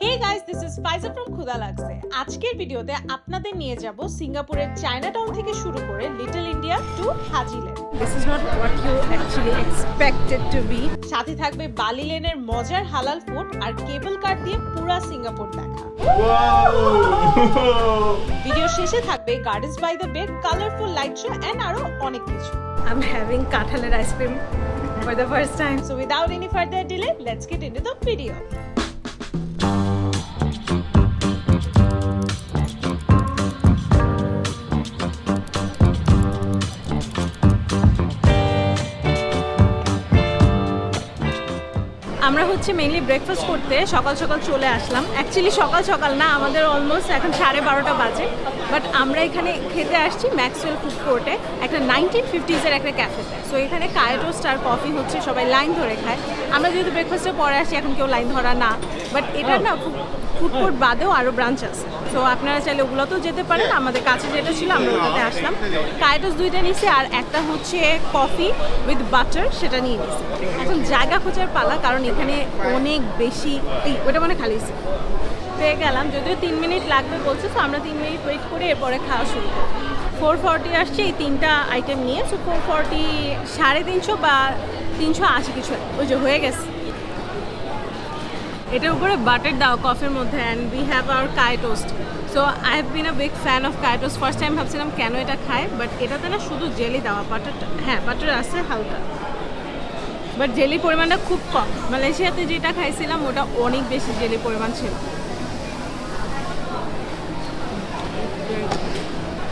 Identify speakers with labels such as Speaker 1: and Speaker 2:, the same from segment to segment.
Speaker 1: Hey guys this is Faiza from খুদা লাগছে আজকের ভিডিওতে আপনাদের নিয়ে যাব সিঙ্গাপুরের চায়নাটাউন থেকে শুরু করে Little India to Haji Lane
Speaker 2: This is not what you actually expected to be.
Speaker 1: সাথে থাকবে বালি লেনের মজার হালাল ফুড আর কেবল কার দিয়ে পুরা সিঙ্গাপুর দেখা ভিডিও শেষে থাকবে Gardens by the Bay colourful light show and আরও অনেক কিছু
Speaker 2: I'm having কাঁঠালের ice cream for the first time.
Speaker 1: So without any further delay, let's get into the video.
Speaker 2: আমরা হচ্ছে মেইনলি ব্রেকফাস্ট করতে সকাল সকাল চলে আসলাম। অ্যাকচুয়ালি সকাল সকাল না আমাদের অলমোস্ট এখন সাড়ে বারোটা বাজে। বাট আমরা এখানে খেতে আসছি ম্যাক্সওয়েল ফুড কোর্টে একটা নাইনটিন ফিফটিজের একটা ক্যাফেতে সো এখানে কায়টোস্ট আর কফি হচ্ছে সবাই লাইন ধরে খায়। আমরা যেহেতু ব্রেকফাস্টের পরে আসি এখন কেউ লাইন ধরা না। বাট এটা না ফুড কোর্ট বাদেও আরও ব্রাঞ্চ আছে। সো আপনারা চাইলে ওগুলোতেও যেতে পারেন। আমাদের কাছে যেটা ছিল আমরা ওটাতে আসলাম। কায়টোস দুইটা নিছি আর একটা হচ্ছে কফি উইথ বাটার সেটা নিয়ে নিছি। এখন জায়গা খোঁজার পালা কারণ এখানে অনেক বেশি ওটা মানে খালি পেয়ে গেলাম যদিও তিন মিনিট লাগবে বলছে তো আমরা তিন মিনিট ওয়েট করে এরপরে খাওয়া শুরু করব। ফোর ফর্টি আসছে এই তিনটা আইটেম নিয়ে। সো ফোর ফর্টি সাড়ে তিনশো বা তিনশো আশি কিছু ওই যে হয়ে গেছে। এটার উপরে বাটার দাও কফির মধ্যে and we have our kaya toast so I have been a big fan of kaya toast first time ভাবছিলাম কেন এটা খায় বাট এটাতে না শুধু জেলি দেওয়া বাটারটা হ্যাঁ বাটার আছে হালকা। বাট জেলির পরিমাণটা খুব কম। মালয়েশিয়াতে যেটা খাইছিলাম ওটা অনেক বেশি জেলির পরিমাণ ছিল।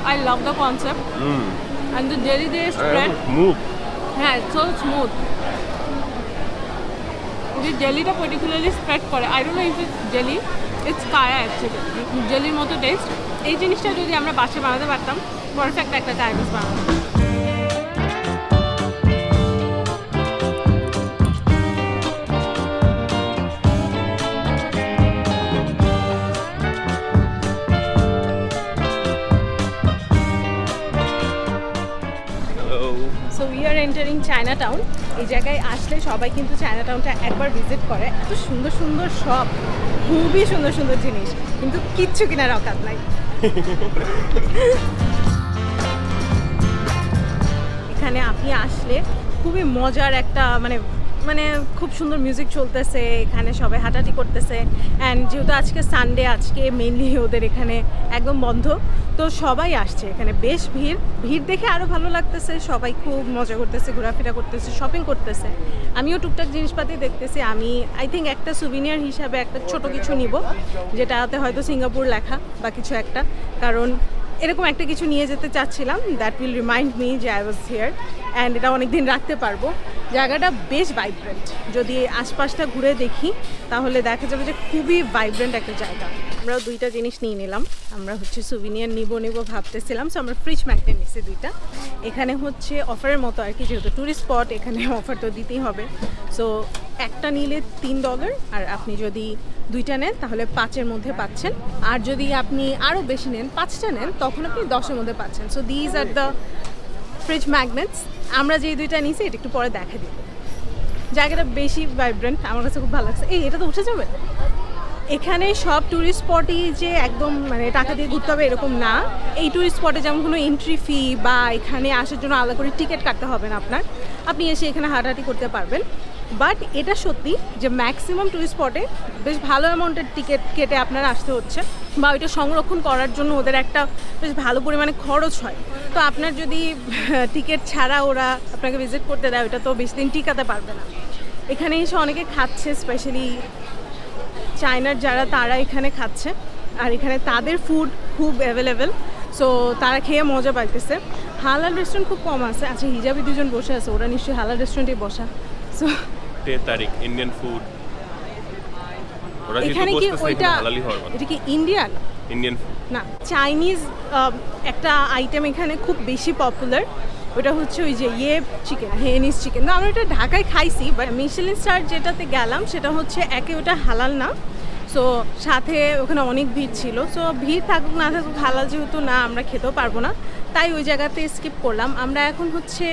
Speaker 2: I love the concept
Speaker 3: Mm.
Speaker 2: And the jelly দিয়ে স্প্রেড
Speaker 3: Move.
Speaker 2: হ্যাঁ সো স্মুথ যে জেলিটা পার্টিকুলারলি স্প্রেড করে I don't know if it's jelly it's kaya actually জেলির মতো টেস্ট এই জিনিসটা যদি আমরা বাসে বানাতে পারতাম পারফেক্ট একটা চাইনিজ বানাতাম। এন্টারিং চায়না টাউন এই জায়গায় আসলে সবাই কিন্তু চায়না টাউনটা একবার ভিজিট করে। এত সুন্দর সুন্দর সব খুবই সুন্দর সুন্দর জিনিস কিন্তু কিচ্ছু কেনার অকাত নাই। এখানে আপনি আসলে খুবই মজার একটা মানে মানে খুব সুন্দর মিউজিক চলতেছে, এখানে সবাই হাঁটাহাঁটি করতেছে। অ্যান্ড যেহেতু আজকে সানডে আজকে মেনলি ওদের এখানে একদম বন্ধ, তো সবাই আসছে এখানে। বেশ ভিড় ভিড় দেখে আরও ভালো লাগতেছে। সবাই খুব মজা করতেছে, ঘোরাফেরা করতেছে শপিং করতেছে। আমিও টুকটাক জিনিসপাতি দেখতেছি। আমি আই থিঙ্ক একটা সুভিনিয়ার হিসাবে একটা ছোট কিছু নিব, যেটাতে হয়তো সিঙ্গাপুর লেখা বা কিছু একটা। কারণ এরকম একটা কিছু নিয়ে যেতে চাচ্ছিলাম দ্যাট উইল রিমাইন্ড মি যে আই ওয়াজ হিয়ার অ্যান্ড এটা অনেক দিন রাখতে পারব। জায়গাটা বেশ ভাইব্রেন্ট যদি আশপাশটা ঘুরে দেখি, তাহলে দেখা যাবে যে খুবই ভাইব্রেন্ট একটা জায়গা। আমরা দুইটা জিনিস নিয়ে নিলাম। আমরা হচ্ছে সুভিনিয়ার নিব নিব ভাবতেছিলাম সো আমরা ফ্রিজ ম্যাগনেট নিচ্ছি দুইটা। এখানে হচ্ছে অফারের মতো আর কি, যেহেতু ট্যুরিস্ট স্পট এখানে অফার তো দিতেই হবে। সো একটা নিলে তিন ডলার আর আপনি যদি দুইটা নেন, তাহলে পাঁচের মধ্যে পাচ্ছেন। আর যদি আপনি আরও বেশি নেন, পাঁচটা নেন, তখন আপনি দশের মধ্যে পাচ্ছেন। So these are the fridge magnets আমরা যেই দুইটা নিয়েছি, এটা একটু পরে দেখা দিব জায়গাটা বেশি ভাইব্রেন্ট আমার কাছে খুব ভালো লাগছে। এই, এটা তো উঠে যাবে? এখানে সব ট্যুরিস্ট স্পটই যে একদম মানে টাকা দিয়ে ঘুরতে হবে এরকম না। এই ট্যুরিস্ট স্পটে যেমন কোনো এন্ট্রি ফি বা এখানে আসার জন্য আলাদা করে টিকিট কাটতে হবে না আপনার। আপনি এসে এখানে হাঁটাহাঁটি করতে পারবেন। বাট এটা সত্যি যে ম্যাক্সিমাম টুরিস্ট স্পটে বেশ ভালো অ্যামাউন্টের টিকিট কেটে আপনার আসতে হচ্ছে বা ওইটা সংরক্ষণ করার জন্য ওদের একটা বেশ ভালো পরিমাণে খরচ হয়। তো আপনার যদি টিকিট ছাড়া ওরা আপনাকে ভিজিট করতে দেয় ওটা তো বেশি দিন টিকাতে পারবে না। এখানে এসে অনেকে খাচ্ছে স্পেশালি চায়নার যারা, তারা এখানে খাচ্ছে। আর এখানে তাদের ফুড খুব অ্যাভেলেবেল সো তারা খেয়ে মজা পাইতেছে। হালাল রেস্টুরেন্ট খুব কম আছে। আচ্ছা হিজাবি দুজন বসে আছে, ওরা নিশ্চয়ই হালাল রেস্টুরেন্টে বসা। সো
Speaker 3: টে তারিখ ইন্ডিয়ান ফুড ওরা যেহেতু
Speaker 2: এখানে কি
Speaker 3: বসতেছে
Speaker 2: ওইটা
Speaker 3: হালালি হওয়ার কথা।
Speaker 2: এটা কি ইন্ডিয়ান
Speaker 3: ইন্ডিয়ান ফুড
Speaker 2: না চাইনিজ একটা আইটেম এখানে খুব বেশি পপুলার ওটা হচ্ছে ওই যে ইয়ে চিকেন হেনিস চিকেন তো আমরা এটা ঢাকায় খাইছি বাট মিশেলিন স্টার যেটাতে গেলাম সেটা হচ্ছে একে ওটা হালাল না। সো সাথে ওখানে অনেক ভিড় ছিল। সো ভিড় থাকুক না থাকুক হালাল যেহেতু না আমরা খেতেও পারব না। তাই ওই জায়গাতে স্কিপ করলাম। আমরা এখন হচ্ছে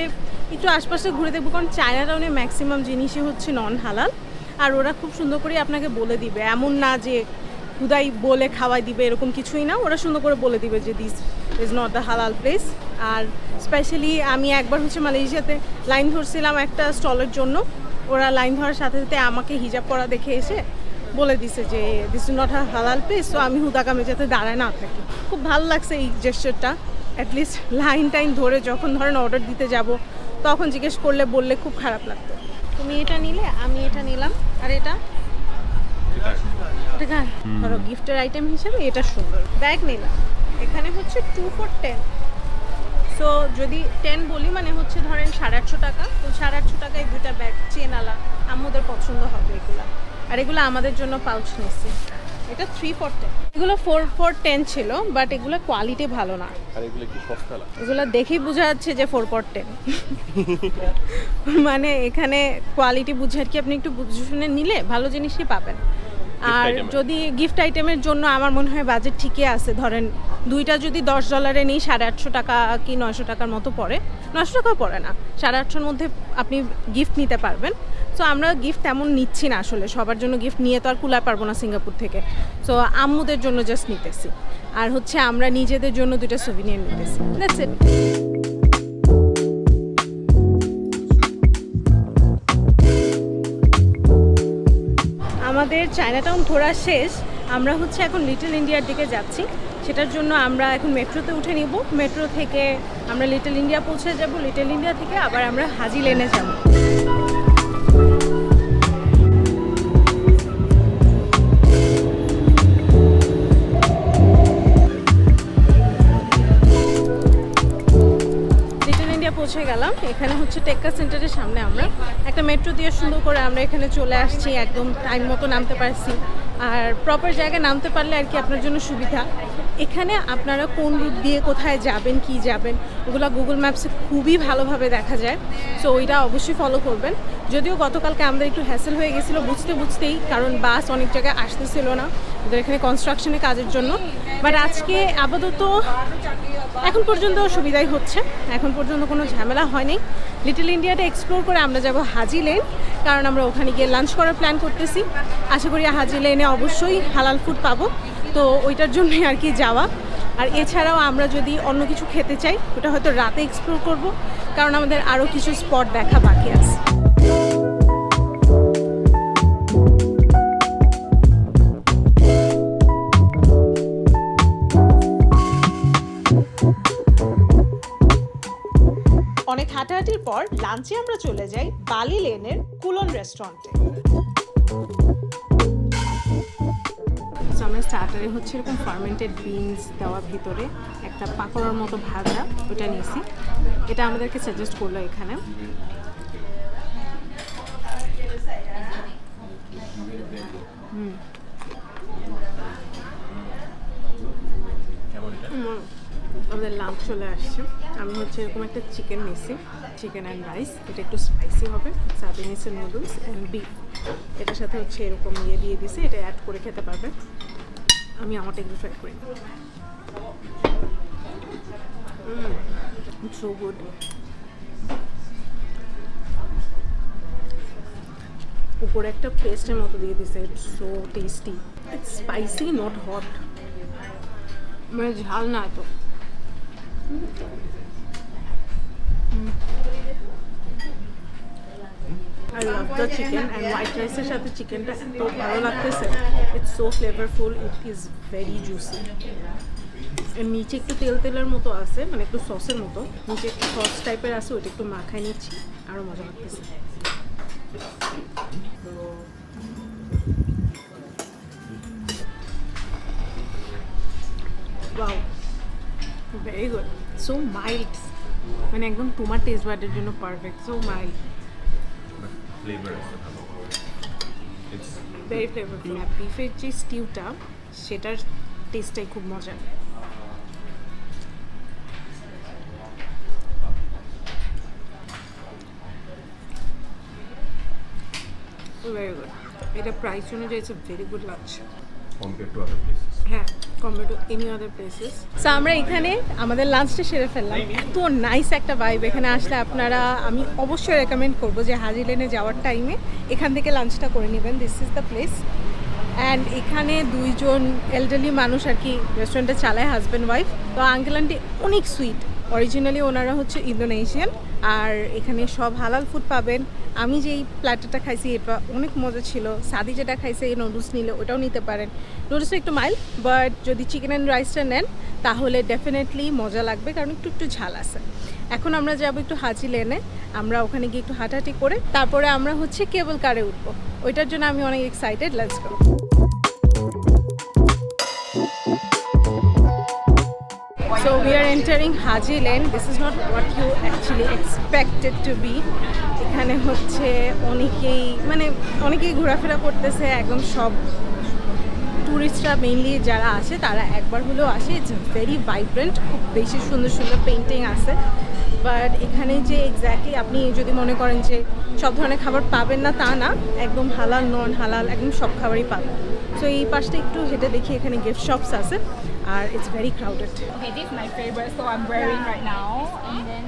Speaker 2: একটু আশপাশে ঘুরে দেখব, কারণ চায়না টাউনে ম্যাক্সিমাম জিনিসই হচ্ছে নন হালাল আর ওরা খুব সুন্দর করে আপনাকে বলে দিবে। এমন না যে হুদাই বলে খাওয়াই দিবে, এরকম কিছুই না। ওরা সুন্দর করে বলে দিবে যে this is not the halal place R specially আমি একবার হচ্ছে মালয়েশিয়াতে লাইন ধরছিলাম একটা স্টলের জন্য। ওরা লাইন ধরার সাথে সাথে আমাকে হিজাব পরা দেখে এসে বলে দিছে যে this is not halal place তো আমি হুদাকামে যাতে দাঁড়ায় না থাকি। খুব ভালো লাগছে এই জেস্টারটা অ্যাটলিস্ট লাইন টাইন ধরে যখন ধরেন অর্ডার দিতে যাব তখন জিজ্ঞেস করলে বললে খুব খারাপ লাগতো। তুমি এটা নিলে আমি এটা নিলাম। আর এটা? ধরো গিফটের আইটেম হিসেবে এটা সুন্দর। ব্যাগ নিলাম। এখানে হচ্ছে টু ফোর টেন সো যদি টেন বলি মানে হচ্ছে ধরেন সাড়ে আটশো টাকা। তো সাড়ে আটশো টাকায় দুটা ব্যাগ চেন আলা আমাদের পছন্দ হবে এগুলা। আর এগুলো আমাদের জন্য পাউচ নিচ্ছি এটা থ্রি ফোর টেন এগুলো ফোর ফোর টেন ছিল বাট এগুলো কোয়ালিটি ভালো না।
Speaker 3: আর এগুলো কি সস্তা
Speaker 2: এগুলো দেখেই বোঝা যাচ্ছে যে ফোর ফোর টেন মানে এখানে কোয়ালিটি বুঝে আর কি আপনি একটু বুঝে শুনে নিলে ভালো জিনিসই পাবেন। আর যদি গিফট আইটেমের জন্য আমার মনে হয় বাজেট ঠিকই আছে ধরেন দুইটা যদি দশ ডলারে নিই সাড়ে আটশো টাকা কি নয়শো টাকার মতো পড়ে। নয়শো টাকাও পড়ে না সাড়ে আটশোর মধ্যে আপনি গিফট নিতে পারবেন। সো আমরা গিফট তেমন নিচ্ছি না আসলে সবার জন্য গিফট নিয়ে তো আর কুলায় পারব না সিঙ্গাপুর থেকে। সো আম্মুদের জন্য জাস্ট নিতেছি। আর হচ্ছে আমরা নিজেদের জন্য দুইটা সুভিনিয়ার নিতেছি। দ্যাটস ইট আমাদের চায়নাটাউন ঘোরা শেষ, আমরা হচ্ছে এখন লিটল ইন্ডিয়ার দিকে যাচ্ছি। সেটার জন্য আমরা এখন মেট্রোতে উঠে নিব। মেট্রো থেকে আমরা লিটল ইন্ডিয়া পৌঁছে যাব। লিটল ইন্ডিয়া থেকে আবার আমরা হাজি লেনে যাব। মেট্রো দিয়ে সুন্দর করে আমরা এখানে চলে আসছি, একদম টাইম মতো নামতে পারছি। আর প্রপার জায়গায় নামতে পারলে আর কি আপনার জন্য সুবিধা। এখানে আপনারা কোন রুট দিয়ে কোথায় যাবেন, কি যাবেন, ওগুলো গুগল ম্যাপসে খুবই ভালোভাবে দেখা যায়। সো ওইটা অবশ্যই ফলো করবেন। যদিও গতকালকে আমাদের একটু হ্যাসেল হয়ে গেছিল বুঝতে বুঝতেই, কারণ বাস অনেক জায়গায় আসতেছিল না, ওদের এখানে কনস্ট্রাকশনের কাজের জন্য। বাট আজকে আপাতত এখন পর্যন্ত সুবিধাই হচ্ছে। এখন পর্যন্ত কোনো ঝামেলা হয়নি। লিটল ইন্ডিয়াটা এক্সপ্লোর করে আমরা যাব হাজি লেন কারণ আমরা ওখানে গিয়ে লাঞ্চ করার প্ল্যান করতেছি। আশা করি হাজি লেনে অবশ্যই হালাল ফুড পাবো। তো ওইটার জন্যই আর কি যাওয়া। আর এছাড়াও আমরা যদি অন্য কিছু খেতে চাই, ওটা হয়তো রাতে এক্সপ্লোর করব, কারণ আমাদের আরও কিছু স্পট দেখা বাকি আছে।
Speaker 1: অনেক হাঁটাহাঁটির পর লাঞ্চে আমরা চলে যাই বালি লেনের কুলন রেস্টুরেন্টে
Speaker 2: আমরা স্টার্টারে হচ্ছে এরকম ফার্মেন্টেড বিনস দেওয়া ভিতরে একটা পাকোড়ার মতো ভাজা, ওটা নিয়েছি। এটা আমাদেরকে সাজেস্ট করল এখানে। হুম। আমাদের লাঞ্চ চলে আসছে। আমি হচ্ছে এরকম একটা চিকেন নিয়েছি চিকেন অ্যান্ড রাইস এটা একটু স্পাইসি হবে সাথে নিয়েছে নুডলস অ্যান্ড বিফ এটার সাথে হচ্ছে এরকম ইয়ে দিয়ে দিছে এটা অ্যাড করে খেতে পারবে। আমি আমারটা একটু ট্রাই করি। সো গুড উপরে একটা পেস্টের মতো দিয়ে দিছে so tasty it's spicy not hot মানে ঝাল না এত। I love the chicken and white রাইসের সাথে চিকেনটা এত ভালো লাগতেছে it's so flavourful it is very juicy নিচে একটু তেল তেলের মতো আছে মানে একটু সসের মতো নিচে একটু সস টাইপের আছে ওইটা একটু মাখায় নিচ্ছি আরও মজা লাগতেছে wow very good so mild মানে একদম তোমার টেস্ট বার্ডের জন্য পারফেক্ট সো মাইল্ড
Speaker 3: ফ্লেভার আছে ভালো ইটস
Speaker 2: ভেরি ফ্লেভারফুল আর বিফের যে স্টিউটা সেটার টেস্টটাই খুব মজার। ভেরি গুড এটা প্রাইস অনুযায়ী ইটস ভেরি গুড লাগছে
Speaker 3: কম্পেয়ার টু আদার প্লেসেস
Speaker 2: হ্যাঁ সো আমরা এখানে আমাদের লাঞ্চটা সেরে ফেললাম। এত নাইস একটা ভাইব এখানে আসলে আপনারা, আমি অবশ্যই রেকমেন্ড করব যে হাজি লেনে যাওয়ার টাইমে এখান থেকে লাঞ্চটা করে নেবেন। This is the place and এখানে দুইজন এলডারলি মানুষ আর কি রেস্টুরেন্টে চালায় হাজব্যান্ড ওয়াইফ তো আঙ্কেল আন্টি অনেক সুইট অরিজিনালি ওনারা হচ্ছে ইন্দোনেশিয়ান আর এখানে সব হালাল ফুড পাবেন। আমি যেই প্ল্যাটারটা খাইছি, এটা অনেক মজা ছিল। সাদি যেটা খাইছে, এই নুডলস নিলে ওটাও নিতে পারেন। নুডলসটা একটু মাইল বাট যদি চিকেন অ্যান্ড রাইসটা নেন, তাহলে ডেফিনেটলি মজা লাগবে, কারণ একটু একটু ঝাল আছে। এখন আমরা যাব একটু হাজি লেনে। আমরা ওখানে গিয়ে একটু হাঁটাহাঁটি করে, তারপরে আমরা হচ্ছে কেবল কারে উঠবো। ওইটার জন্য আমি অনেক excited let's we are entering Haji Lane. This is not what you actually expected to be. এখানে হচ্ছে অনেকেই মানে অনেকেই ঘোরাফেরা করতেছে, একদম সব টুরিস্টরা মেইনলি যারা আসে, তারা একবার হলেও আসে। ইটস ভেরি ভাইব্রেন্ট খুব বেশি সুন্দর সুন্দর পেন্টিং আছে। বাট এখানে যে এক্স্যাক্টলি আপনি যদি মনে করেন যে সব ধরনের খাবার পাবেন না, তা না। একদম হালাল নন হালাল একদম সব খাবারই পাবেন। সো এই পাশটা একটু হেঁটে দেখি, এখানে গিফট শপস আছে। আর it's very crowded
Speaker 4: Okay, this my my favorite, so I'm wearing right now. And then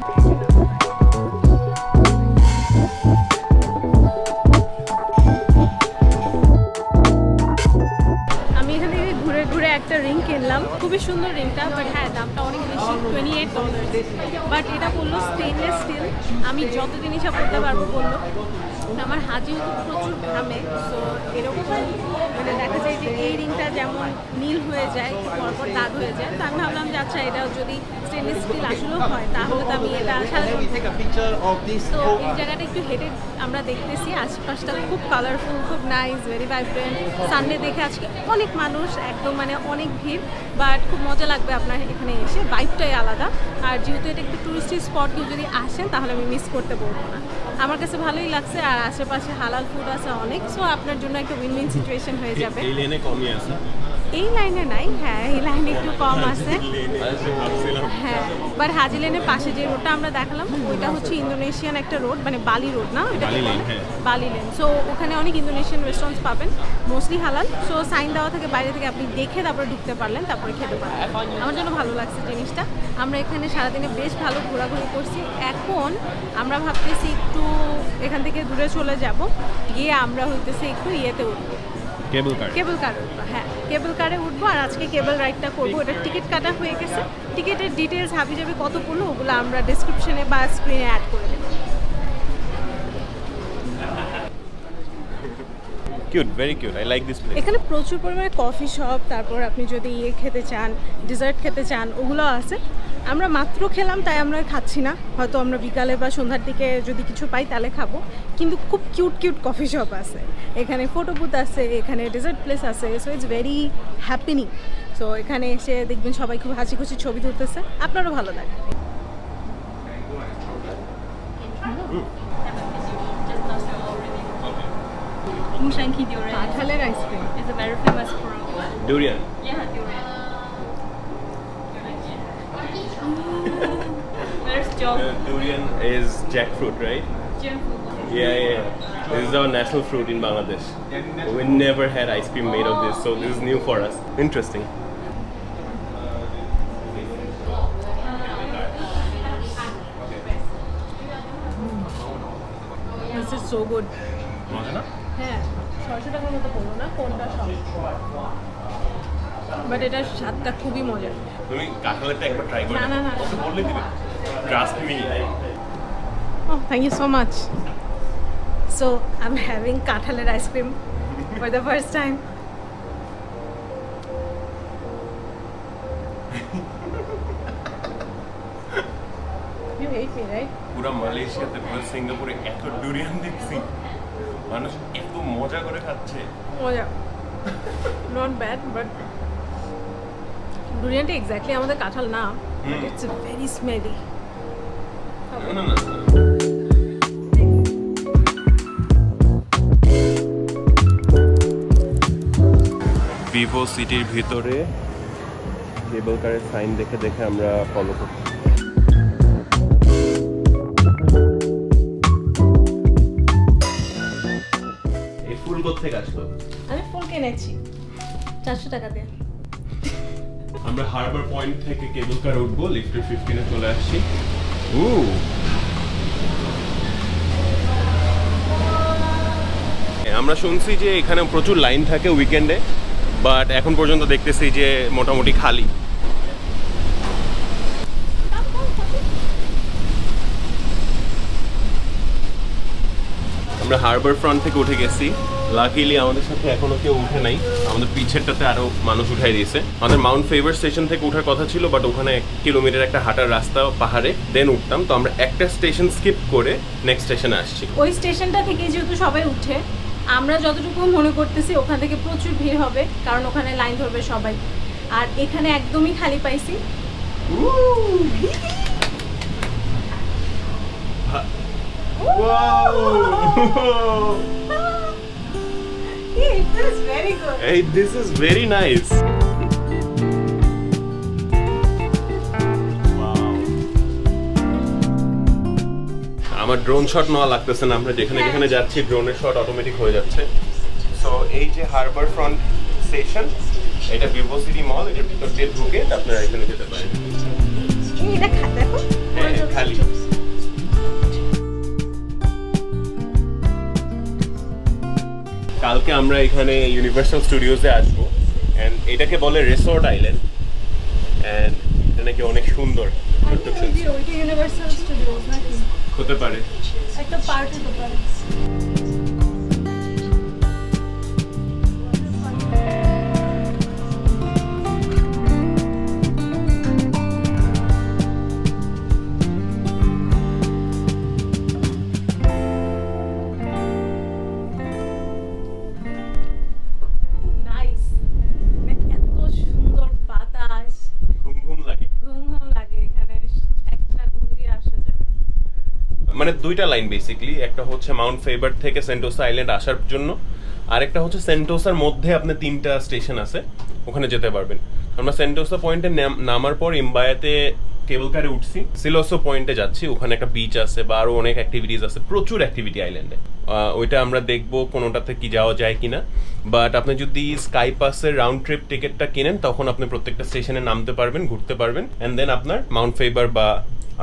Speaker 2: আমি এখানে ঘুরে ঘুরে একটা রিং কিনলাম খুবই সুন্দর রিংটা বাট হ্যাঁ দামটা বেশি টোয়েন্টি এইট ডলার বাট এটা বলল স্টেনলেস স্টিল আমি যত জিনিসটা করতে পারব বলল আমার হাজি তো প্রচুর ঘামে সো এরকম মানে দেখা যায় যে এই রিংটা যেমন নীল হয়ে যায় পরপর দাগ হয়ে যায় তো আমি ভাবলাম যে আচ্ছা এটা যদি স্টেনলেস স্টিল আসলেও হয় তাহলে তো আমি এটা সারা তো এই জায়গাটা একটু হেঁটে আমরা দেখতেছি আশপাশটা খুব কালারফুল খুব নাইস ভেরি ভাইব্রেন্ট সানডে দেখে আজকে অনেক মানুষ একদম মানে অনেক ভিড় বাট খুব মজা লাগবে আপনার এখানে এসে। ভাইবটাই আলাদা। আর যেহেতু এটা একটু টুরিস্টি স্পট কেউ যদি আসেন তাহলে আমি মিস করতে বলব না। আমার কাছে ভালোই লাগছে আর আশেপাশে হালাল ফুড আছে অনেক সো আপনার জন্য একটা উইন উইন সিচুয়েশন হয়ে যাবে।
Speaker 3: এই লেনে কমই আছে।
Speaker 2: এই লাইনে নাই হ্যাঁ এই লাইনে একটু কম আছে। হ্যাঁ বাট হাজি লেনের পাশে যে রোডটা আমরা দেখালাম ওইটা হচ্ছে ইন্দোনেশিয়ান একটা রোড মানে বালি রোড না? ওইটা
Speaker 3: বালি লেন, হ্যাঁ।
Speaker 2: বালি লেন সো ওখানে অনেক ইন্দোনেশিয়ান রেস্টুরেন্টস পাবেন মোস্টলি হালাল। সো সাইন দেওয়া থেকে বাইরে থেকে আপনি দেখে তারপরে ঢুকতে পারলেন তারপরে খেতে পারলেন আমার জন্য ভালো লাগছে জিনিসটা। আমরা এখানে সারাদিনে বেশ ভালো ঘোরাঘুরি করছি। এখন আমরা ভাবতেছি একটু এখান থেকে দূরে চলে যাব। গিয়ে আমরা হইতেছি একটু ইয়েতে উঠবো।
Speaker 3: কেবল কার?
Speaker 2: কেবল কারে হ্যাঁ কেবল কারে উঠবো আর আজকে কেবল রাইডটা করব। ওটার টিকিট কাটা হয়ে গেছে। টিকিটের ডিটেলস হাবি যাবে কত পড়ল ওগুলো আমরা ডিসক্রিপশনে বা স্ক্রিনে অ্যাড করে দেবো।
Speaker 3: Cute very cute I like this place
Speaker 2: এখানে প্রচুর পরিমাণে কফি শপ তারপর আপনি যদি ইয়ে খেতে চান ডেজার্ট খেতে চান ওগুলো আছে। আমরা মাত্র খেলাম তাই আমরা খাচ্ছি না। হয়তো আমরা বিকালে বা সন্ধ্যার দিকে যদি কিছু পাই তাহলে খাব। কিন্তু খুব কিউট কিউট কফি শপ আছে এখানে ফটো বুথ আছে এখানে ডেজার্ট প্লেস আছে so it's very happening so এখানে এসে দেখবেন সবাই খুব হাসি খুশি ছবি তুলতেছে আপনারও ভালো লাগে
Speaker 4: Mushanki durian is a very famous fruit.
Speaker 3: Durian
Speaker 4: Yeah, durian. Where's Joe?
Speaker 3: Durian is jackfruit right
Speaker 4: Jackfruit.
Speaker 3: Yeah, yeah. This is our national fruit in Bangladesh. We never had ice cream made of this, so this is new for us. Interesting.
Speaker 2: This is so good হ্যাঁ ছয়শো টাকার মতো পড়ল না কোনটা সব but এটার স্বাদটা খুবই মজার
Speaker 3: তুমি কাঁঠালেরটা একবার ট্রাই করে
Speaker 2: না, না, না।
Speaker 3: বললে দিবে trust me
Speaker 2: thank you so much so I am having কাঁঠালের ice cream for the first time you hate me right
Speaker 3: পুরো মালয়েশিয়াতে পুরো সিঙ্গাপুরে এত ডুরিয়ান দেখছি। মানুষ এত মজা করে খাচ্ছে।
Speaker 2: মজা। নট ব্যাড বাট ডুরিয়ানটা এক্স্যাক্টলি আমাদের কাঁঠাল না বাট ইটস ভেরি স্মেলি
Speaker 3: না না না ভিভো সিটির ভিতরে কেবল কারের সাইন দেখে দেখে আমরা ফলো করছি। ফুল থেকে আসলো?
Speaker 2: আমি ফুল কিনেছি। চারশো টাকা দিয়ে।
Speaker 3: আমরা হারবার পয়েন্ট থেকে কেবল কার উঠবো লিফটের ফিফটিনে চলে আসছি। ও আমরা আমরা শুনছি যে এখানে প্রচুর লাইন থাকে উইকেন্ডে বাট এখন পর্যন্ত দেখতেছি যে মোটামুটি খালি। আমরা হারবার ফ্রন্ট থেকে উঠে গেছি। লাকিলি আমাদের সাথে এখনও কেউ উঠে নাই। আমাদের পিছেরটাতে আরও মানুষ উঠাই দিয়েছে। আমাদের মাউন্ট ফেভার স্টেশন থেকে ওঠার কথা ছিল বাট ওখানে এক কিলোমিটার একটা হাঁটার রাস্তা পাহাড়ে দেন উঠতাম। তো আমরা একটা স্টেশন স্কিপ করে নেক্সট স্টেশনে আসছি।
Speaker 2: ওই স্টেশনটা থেকে যেহেতু সবাই উঠে আমরা যতটুকু মনে করতেছি ওখান থেকে প্রচুর ভিড় হবে কারণ ওখানে লাইন ধরবে সবাই। আর এখানে একদমই খালি পাইছি।
Speaker 3: Hey, this is very nice. আমার ড্রোন শট নেওয়া লাগতেছে না আমরা যেখানে যেখানে যাচ্ছি ড্রোনের শট অটোমেটিক হয়ে যাচ্ছে। সো এই যে হারবার ফ্রন্ট স্টেশন এটা ভিভো সিটি মল এটার ভিতর দিয়ে ঢুকে আপনারা এখানে যেতে পারেন। হ্যাঁ খালি। কালকে আমরা এখানে ইউনিভার্সাল স্টুডিওসে আসব অ্যান্ড এটাকে বলে রিসোর্ট আইল্যান্ড অ্যান্ড এটা নাকি অনেক সুন্দর
Speaker 2: ইউনিভার্সাল স্টুডিওস
Speaker 3: হতে পারে।
Speaker 2: একটা পার্ট হতে পারে। মানে
Speaker 3: দুইটা লাইন বেসিকলি একটা হচ্ছে মাউন্ট ফেভার থেকে সেন্টোসা আইল্যান্ড আসার জন্য আর একটা হচ্ছে সেন্টোসার মধ্যে আপনি তিনটা স্টেশন আছে, ওখানে যেতে পারবেন। আমরা সেন্টোসা পয়েন্টে নামার পর ইম্বায়াতে কেবল কারে উঠছি। সিলোসো পয়েন্টে যাচ্ছি, ওখানে একটা বিচ আছে বা আরও অনেক অ্যাক্টিভিটিস আছে, প্রচুর অ্যাক্টিভিটি আইল্যান্ডে ওইটা আমরা দেখব কোনোটাতে কি যাওয়া যায় কিনা। বাট আপনি যদি স্কাই পাসের রাউন্ড ট্রিপ টিকিটটা কিনেন, তখন আপনি প্রত্যেকটা স্টেশনে নামতে পারবেন, ঘুরতে পারবেন। অ্যান্ড দেন আপনার মাউন্ট ফেভার বা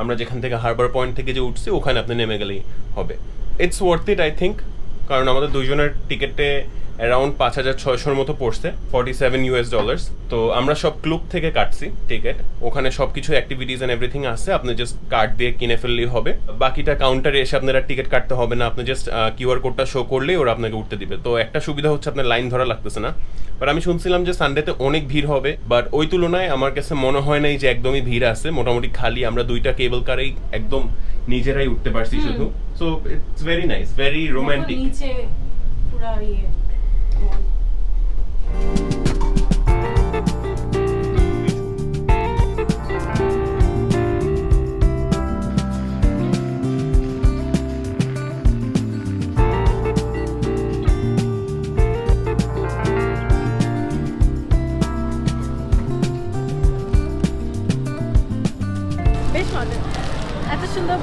Speaker 3: আমরা যেখান থেকে হারবার পয়েন্ট থেকে যে উঠছি, ওখানে আপনি নেমে গেলেই হবে। It's worth it I think কারণ আমাদের দুজনের টিকিটে অ্যারাউন্ড পাঁচ হাজার ছয়শোর মতো পড়ছে ফর্টি সেভেন ইউএস ডলার্স তো আমরা সব ক্লুব থেকে কাটছি টিকিট ওখানে সব কিছু অ্যাক্টিভিটিস অ্যান্ড এভরিথিং আছে। আপনি জাস্ট কার্ড দিয়ে কিনে ফেললেই হবে। বাকিটা কাউন্টারে এসে আপনারা টিকিট কাটতে হবে না। আপনি জাস্ট কিউআর কোডটা শো করলেই ওরা আপনাকে উঠতে দিবে। তো একটা সুবিধা হচ্ছে আপনার লাইন ধরা লাগতেছে না। বাট আমি শুনছিলাম যে সানডেতে অনেক ভিড় হবে। বাট ওই তুলনায় আমার কাছে মনে হয় নাই যে একদমই ভিড় আছে। মোটামুটি খালি আমরা দুইটা কেবল কারেই একদম নিজেরাই উঠতে পারছি শুধু। So it's very nice very romantic
Speaker 2: নিচে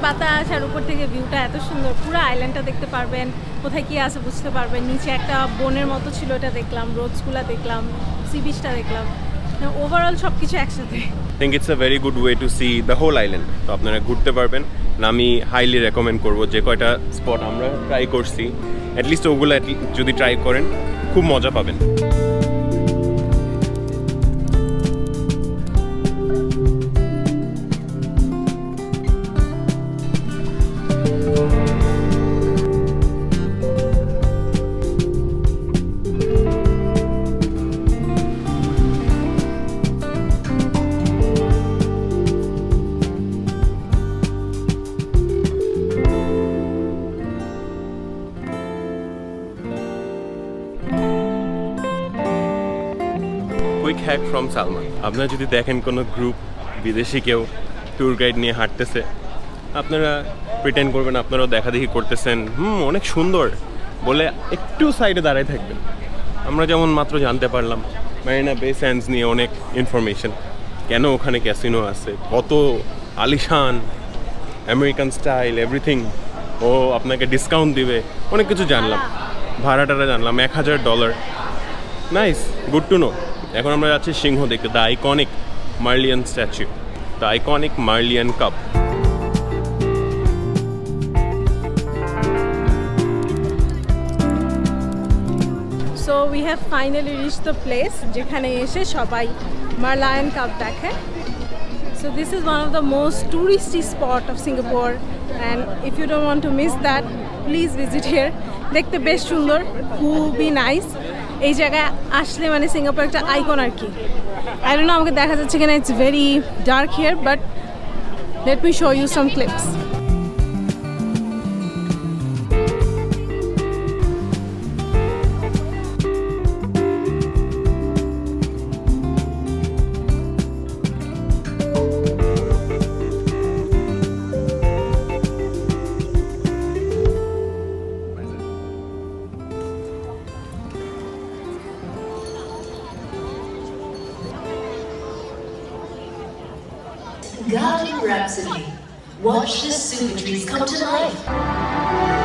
Speaker 2: বাতাস আর উপর থেকে ভিউটা এত সুন্দর। পুরো আইল্যান্ডটা দেখতে পারবেন। কোথায় কি আছে বুঝতে পারবেন। নিচে একটা বনের মতো ছিল, এটা দেখলাম। রোডসগুলো দেখলাম সি বিচটা দেখলাম। ওভারঅল সব কিছু একসাথে।
Speaker 3: Think it's a very good way to see the whole island তো আপনারা ঘুরতে পারবেন। না আমি হাইলি রেকমেন্ড করব যে কয়টা স্পট আমরা ট্রাই করছি। অ্যাটলিস্ট ওগুলো যদি ট্রাই করেন, খুব মজা পাবেন। ফ্রম সালমান আপনারা যদি দেখেন কোনো গ্রুপ বিদেশি কেউ ট্যুর গাইড নিয়ে হাঁটতেছে, আপনারা প্রিটেন্ড করবেন আপনারাও দেখা দেখি করতেছেন। হুম, অনেক সুন্দর। বলে একটু সাইডে দাঁড়ায় থাকবেন। আমরা যেমন মাত্র জানতে পারলাম ম্যারিনা বে স্যান্ডস নিয়ে অনেক ইনফরমেশন কেন ওখানে ক্যাসিনো আছে? কত আলিশান আমেরিকান স্টাইল এভরিথিং ও আপনাকে ডিসকাউন্ট দিবে। অনেক কিছু জানলাম। ভাড়াটারা জানলাম, এক হাজার dollar nice good to know এখন আমরা যাচ্ছি সিংহ দেখতে the iconic Merlion statue the iconic Merlion cup
Speaker 2: we have finally reach the place যেখানে এসে সবাই মারলায়ন কাপ দেখে। So this is one of the most touristy spot of Singapore and if you don't want to miss that, please visit here দেখতে বেশ সুন্দর, খুবই nice এই জায়গায় আসলে মানে সিঙ্গাপুর একটা আইকন আর কি। আই ডোন্ট আমাকে দেখা যাচ্ছে কিনা it's very dark here but let me show you some clips
Speaker 5: Garden Rhapsody. Watch the super trees come to life.